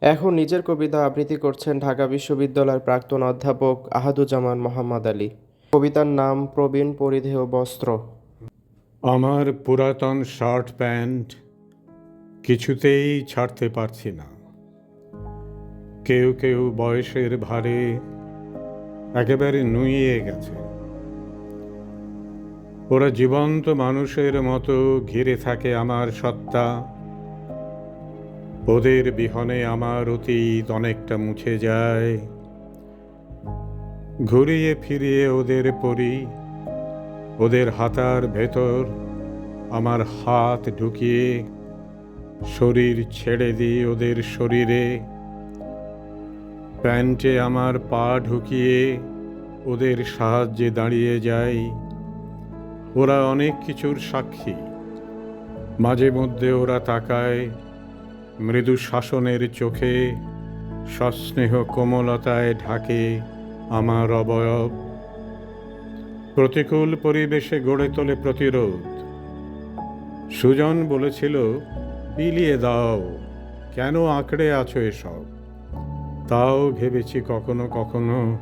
এখন নিজের কবিতা আবৃত্তি করছেন ঢাকা বিশ্ববিদ্যালয়ের প্রাক্তন অধ্যাপক আহাদুজ্জামান মোহাম্মদ আলী। কবিতার নাম প্রবীণ পরিধেয় বস্ত্র। আমার পুরাতন শার্ট প্যান্ট কিছুতেই ছাড়তে পারছি না। কেউ কেউ বয়সের ভারে একেবারে নুইয়ে গেছে। ওরা জীবন্ত মানুষের মতো ঘিরে থাকে আমার সত্তা। ওদের বিহনে আমার অতীত অনেকটা মুছে যায়। ঘুরিয়ে ফিরিয়ে ওদের পরি, ওদের হাতার ভেতর আমার হাত ঢুকিয়ে শরীর ছেড়ে দিই ওদের শরীরে। প্যান্টে আমার পা ঢুকিয়ে ওদের সাহায্যে দাঁড়িয়ে যাই। ওরা অনেক কিছুর সাক্ষী, মাঝে মধ্যে ওরা তাকায় মৃদু শাসনের চোখে সস্নেহ কোমলতায় ঢাকে আমার অবয়ব। প্রতিকূল পরিবেশে গড়ে তোলে প্রতিরোধ। সুজন বলেছিল, বিলিয়ে দাও, কেন আঁকড়ে আছো এসব? তাও ভেবেছি কখনো কখনো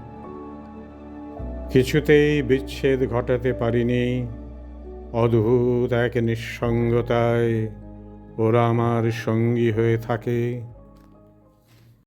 কিছুতেই বিচ্ছেদ ঘটাতে পারিনি। অদ্ভুত এক নিঃসঙ্গতায় ওরা আমার সঙ্গী হয়ে থাকে।